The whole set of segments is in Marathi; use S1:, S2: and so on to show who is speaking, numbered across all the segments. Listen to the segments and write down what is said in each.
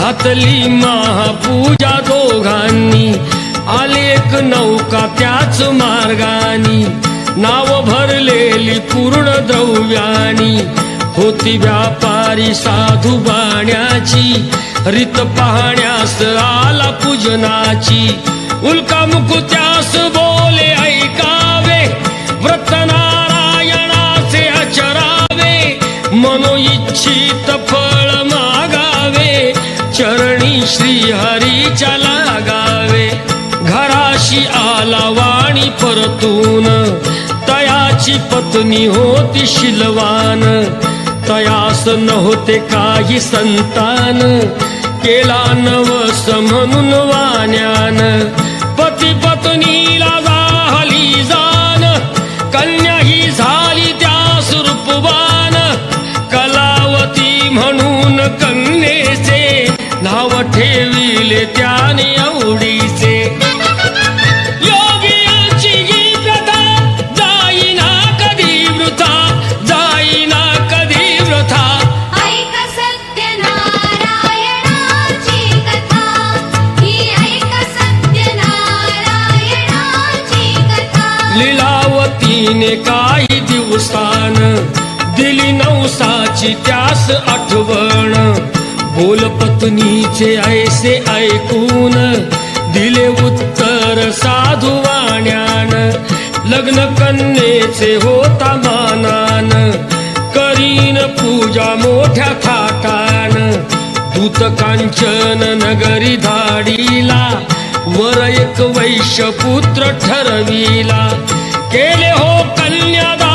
S1: घातली महापूजा दोघांनी. आली एक नौका त्याच मार्गानी. नाव भरलेली पूर्ण द्रव्यानी. होती व्यापारी साधू बाण्याची. रीत पाहण्यास आला पूजनाची. उल्का मुकुत्यास चरणी श्री हरीच्या लागावे घराशी आला वाणी परतून. तयाची पत्नी होती शिलवान तयास नव्हते काही संतान. केला नवस म्हणून वाण्यान. ठेविले त्याने आवडीचे. योगियांची ही प्रथा जाईना कधी वृथा जाईना कधी वृथा.
S2: ऐक सत्यनारायणाची कथा ही ऐक सत्यनारायणाची कथा.
S1: लीलावतीने काही दिवसान दिली नवसाची त्यास आठवण. बोल पत्नीचे ऐसे ऐकून दिले उत्तर साधू वाण्यान. लग्न कन्येचे होता मानान करीन पूजा मोठ्या थाटान. दूत कांचन नगरी धाडीला वर एक वैश्य पुत्र ठरविला. केले हो कन्यादा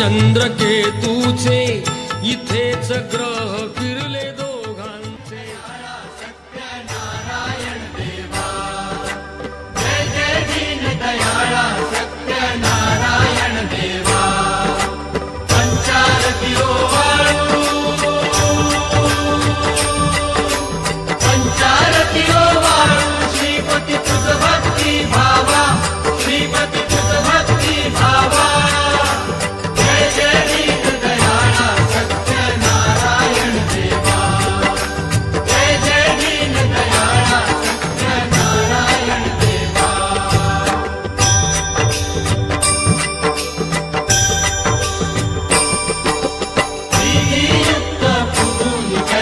S1: चंद्रकेतूचे इथेच ग्रह
S3: फिर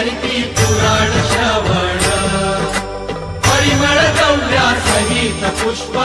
S3: पुरून करती पुराण श्रवण. परिमळ गौऱ्या सहित पुष्प